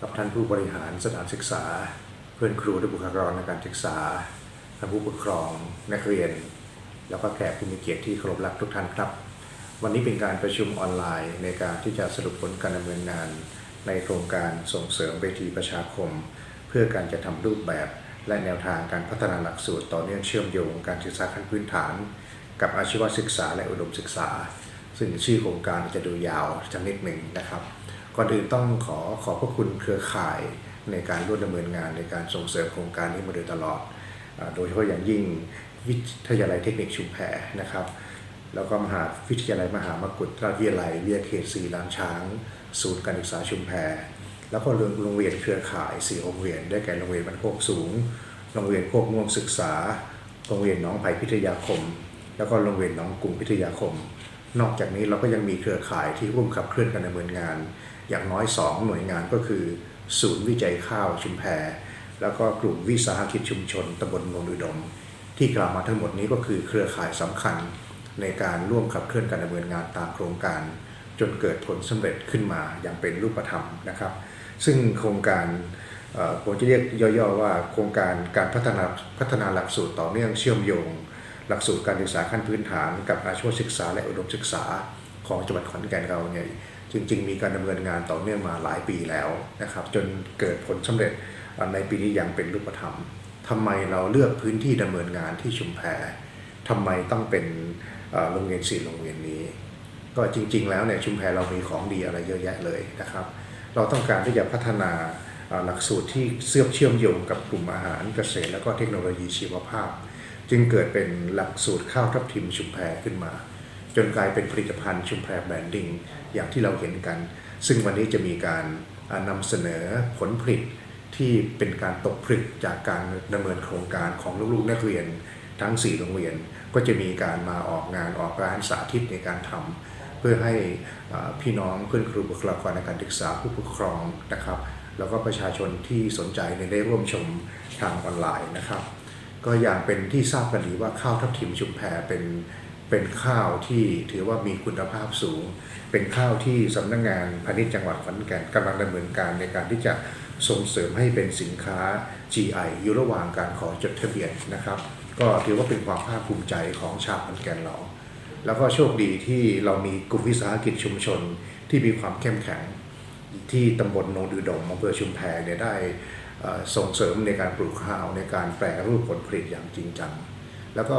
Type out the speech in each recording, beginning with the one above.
กับท่านผู้บริหารสถานศึกษา เพื่อนครูและบุคลากรในการศึกษาท่านผู้ปกครองนักเรียน แล้วก็แขกผู้มีเกียรติที่เคารพรักทุกท่านครับ วันนี้เป็นการประชุมออนไลน์ ในการที่จะสรุปผลการดำเนินงาน ในโครงการส่งเสริมเวทีประชาคม เพื่อการจะทำรูปแบบ และแนวทางการพัฒนาหลักสูตรต่อเนื่องเชื่อมโยงการศึกษาขั้นพื้นฐาน กับอาชีวศึกษาและอุดมศึกษา ซึ่งชื่อโครงการจะดูยาวจังนิดหนึ่งนะครับ ก่อนอื่นต้องขอขอบพระคุณเครือข่ายในการร่วมดำเนินงานในการส่งเสริมโครงการนี้มาโดยตลอด โดยเฉพาะอย่างยิ่งวิทยาลัยเทคนิคชุมแพนะครับ แล้วก็มหาวิทยาลัยมหามกุฏราชวิทยาลัยวิทยาเขตสีล้านช้าง ศูนย์การศึกษาชุมแพแล้วก็โรงเรียนเครือข่ายสี่โรงเรียนได้แก่โรงเรียนบ้านโคกสูง โรงเรียนโคกม่วงศึกษา โรงเรียนน้องไผ่พิทยาคม แล้วก็โรงเรียนน้องกรุงพิทยาคม นอกจากนี้เราก็ยังมีเครือข่ายที่ร่วมขับเคลื่อนการดำเนินงาน อย่างน้อย 2 หน่วยงานก็คือ ศูนย์วิจัยข้าวชุมแพแล้วก็กลุ่มวิสาหกิจชุมชนตำบลโนนอุดม ที่กล่าวมาทั้งหมดนี้ก็คือเครือข่ายสำคัญ ในการร่วมขับเคลื่อนการดำเนินงานตามโครงการ จนเกิดผลสำเร็จขึ้นมาอย่างเป็นรูปธรรมนะครับ ซึ่งโครงการผมจะเรียกย่อๆว่าโครงการการพัฒนาพัฒนาหลักสูตรต่อเนื่องเชื่อมโยง หลักสูตรการศึกษาขั้นพื้นฐานกับอาชีวศึกษาและอุดมศึกษาของจังหวัดขอนแก่นเราเนี่ย จริง ๆ มีการดำเนินงานต่อเนื่องมาหลายปีแล้วนะครับ จนเกิดผลสำเร็จในปีนี้ย่างเป็นรูปธรรมทำไมเราเลือกพื้นที่ดำเนินงานที่ชุมแพทำไมต้องเป็นโรงเรียนสี่โรงเรียนนี้ ก็จริง ๆ แล้วเนี่ยชุมแพเรามีของดีอะไรเยอะแยะเลยนะครับ เราต้องการที่จะพัฒนาหลักสูตรที่เชื่อมเชื่อมโยงกับกลุ่มอาหารเกษตร และก็เทคโนโลยีชีวภาพ จึงเกิดเป็นหลักสูตรข้าวทับทิมชุมแพขึ้นมา จนกลายเป็นผลิตภัณฑ์ชุมแพแบรนดิ้งอย่างที่เราเห็นกัน ซึ่งวันนี้จะมีการนำเสนอผลผลิตที่เป็นการตกผลึกจากการดำเนินโครงการของลูกๆนักเรียนทั้ง 4 โรงเรียน ก็จะมีการมาออกงานออกร้านสาธิตในการทำเพื่อให้พี่น้องเพื่อนครูบุคลากรในการศึกษาผู้ปกครองนะครับ แล้วก็ประชาชนที่สนใจในได้ร่วมชมทางออนไลน์นะครับ ก็อย่างเป็นที่ทราบกันดีว่าข้าวทับทิมชุมแพเป็น เป็นข้าวที่ถือว่ามีคุณภาพสูง เป็นข้าวที่สำนักงานพาณิชย์จังหวัดขอนแก่นกำลังดำเนินการในการที่จะส่งเสริมให้เป็นสินค้า GI อยู่ระหว่างการขอจดทะเบียนนะครับ ก็ถือว่าเป็นความภาคภูมิใจของชาวขอนแก่นเราแล้วก็โชคดีที่เรามีกลุ่มวิสาหกิจชุมชนที่มีความเข้มแข็งที่ตำบลโนนอุดมอำเภอชุมแพเนี่ยได้ส่งเสริมในการปลูกข้าวในการแปรรูปผลผลิตอย่างจริงจัง แล้วก็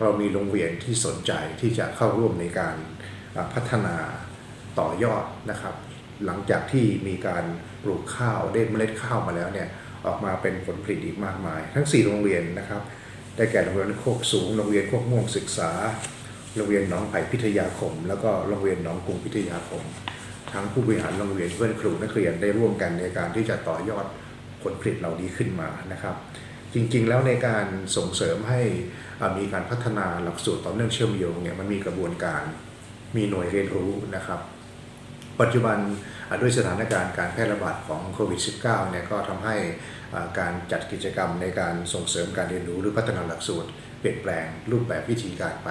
เรามีโรงเรียนที่สนใจที่จะเข้าร่วมในการพัฒนาต่อยอดนะครับ หลังจากที่มีการปลูกข้าวได้เมล็ดข้าวมาแล้วเนี่ยออกมาเป็นผลผลิตอีกมากมาย ทั้ง 4 โรงเรียนนะครับ ได้แก่โรงเรียนโคกสูง โรงเรียนโคกม่วงศึกษา โรงเรียนหนองไผ่พิทยาคม แล้วก็โรงเรียนหนองกรุงพิทยาคม ทั้งผู้บริหารโรงเรียนเพื่อนครูนักเรียนได้ร่วมกันในการที่จะต่อยอดผลผลิตเหล่านี้ขึ้นมานะครับ จริงๆ แล้วในการส่งเสริมให้มีการพัฒนาหลักสูตรต่อเนื่องเชื่อมโยงเนี่ยมันมีกระบวนการมีหน่วยเรียนรู้นะครับ ปัจจุบันด้วยสถานการณ์การแพร่ระบาดของโควิด -19 เนี่ยก็ทำให้การจัดกิจกรรมในการส่งเสริมการเรียนรู้หรือพัฒนาหลักสูตร เปลี่ยนแปลงรูปแบบวิธีการไป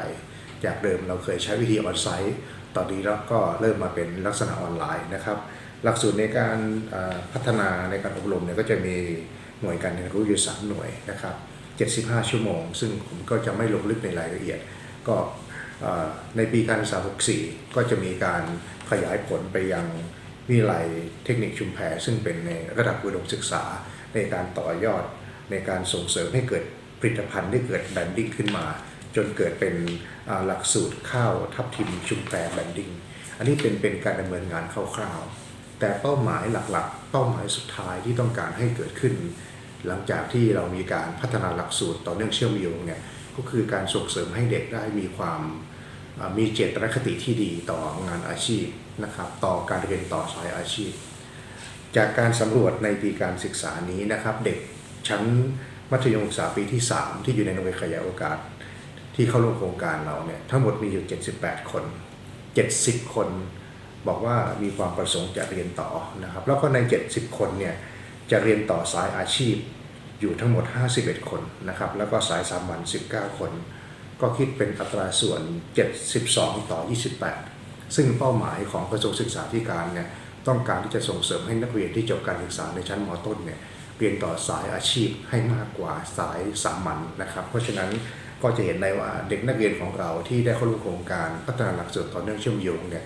จากเดิมเราเคยใช้วิธีออนไซต์ตอนนี้เราก็เริ่มมาเป็นลักษณะออนไลน์นะครับ หลักสูตรในการพัฒนาในการอบรมเนี่ยก็จะมี หน่วยการเรียนรู้อยู่ 3 หน่วยนะครับ 75 ชั่วโมง ซึ่งผมก็จะไม่ลงลึกในรายละเอียด ก็ในปีการศึกษา64 ก็จะมีการขยายผลไปยังวิทยาลัยเทคนิคชุมแพซึ่งเป็นในระดับอุดมศึกษาในการต่อยอดในการส่งเสริมให้เกิดผลิตภัณฑ์ที่เกิดแบนดิ้งขึ้นมา จนเกิดเป็นหลักสูตรข้าวทับทิมชุมแพแบนดิ้งอันนี้เป็นเป็นการดำเนินงานคร่าวๆ แต่เป้าหมายหลักๆ เป้าหมายสุดท้ายที่ต้องการให้เกิดขึ้น หลังจากที่เรามีการพัฒนาหลักสูตรต่อเนื่องเชื่อมโยงเนี่ยก็คือการส่งเสริมให้เด็กได้มีความมีเจตนคติที่ดีต่องานอาชีพนะครับต่อการเรียนต่อสายอาชีพ จากการสำรวจในปีการศึกษานี้นะครับ เด็กชั้นมัธยมศึกษาปีที่ 3 ที่อยู่ในโรงเรียนขยายโอกาส ที่เข้าร่วมโครงการเราเนี่ยทั้งหมดมีอยู่ 78 คน 70 คน บอกว่ามีความประสงค์จะเรียนต่อนะครับ แล้วก็ใน 70 คนเนี่ยจะเรียนต่อสายอาชีพอยู่ทั้งหมด 51 คนนะครับ แล้วก็สายสามัญ19 คน ก็คิดเป็นอัตราส่วน 72 ต่อ 28 ซึ่งเป้าหมายของกระทรวงศึกษาธิการเนี่ยต้องการที่จะส่งเสริมให้นักเรียนที่จบการศึกษาในชั้นมต้นเนี่ยเรียนต่อสายอาชีพให้มากกว่าสายสามัญนะครับ เพราะฉะนั้นก็จะเห็นได้ว่าเด็กนักเรียนของเราที่ได้เข้าร่วมโครงการพัฒนาหลักสูตรต่อเนื่องเชื่อมโยงเนี่ย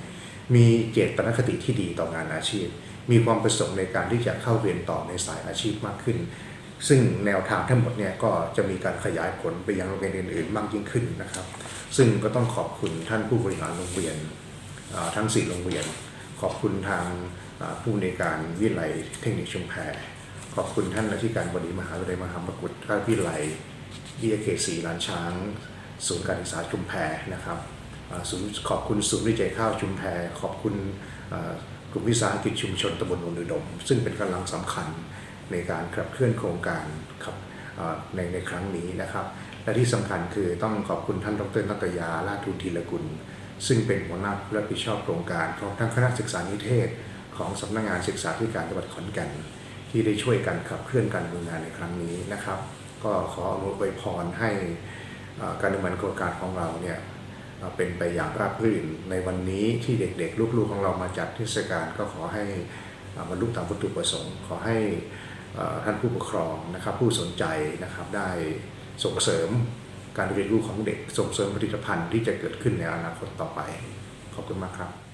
มีเจตนคติที่ดีต่องานอาชีพ มีความประสงค์ในการที่จะเข้าเรียนต่อในสายอาชีพมากขึ้น ซึ่งแนวทางทั้งหมดเนี่ยก็จะมีการขยายผลไปยังโรงเรียนอื่นๆ มากยิ่งขึ้นนะครับ ซึ่งก็ต้องขอบคุณท่านผู้บริหารโรงเรียนทั้งสี่โรงเรียน ขอบคุณทางผู้ในการวิไลยเทคนิคชุมแพรขอบคุณท่านอธิการบดีมหาวิทยาลัยมหามกุฏราชวิไลยวิทยาเขตสีลานช้าง ศูนย์การศึกษาชุมแพนะครับ ศูนย์ขอบคุณศูนย์วิจัยข้าวชุมแพขอบคุณกลุ่มวิสาหกิจชุมชนตำบลโนอุดม ซึ่งเป็นกำลังสำคัญในการขับเคลื่อนโครงการครับในในครั้งนี้นะครับ และที่สำคัญคือต้องขอบคุณท่านดรนัตยาลาทูลทีละกุล ซึ่งเป็นหัวหน้าผู้รับผิดชอบโครงการพร้อมทั้งคณะศึกษานิเทศ ของสำนักงานศึกษาธิการจังหวัดขอนแก่นที่ได้ช่วยกันขับเคลื่อนการดำเนินงานในครั้งนี้นะครับ ก็ขออนุอวยพรให้การดำเนินโครงการของเราเนี่ย เป็นไปอย่างราบรื่น ในวันนี้ที่เด็กๆ ลูกๆของเรามาจัดเทศกาลก็ขอให้บรรลุตามวัตถุประสงค์ ขอให้ท่านผู้ปกครองนะครับ ผู้สนใจนะครับได้ส่งเสริมการเรียนรู้ของเด็กส่งเสริมผลิตภัณฑ์ที่จะเกิดขึ้นในอนาคตต่อไป ขอบคุณมากครับ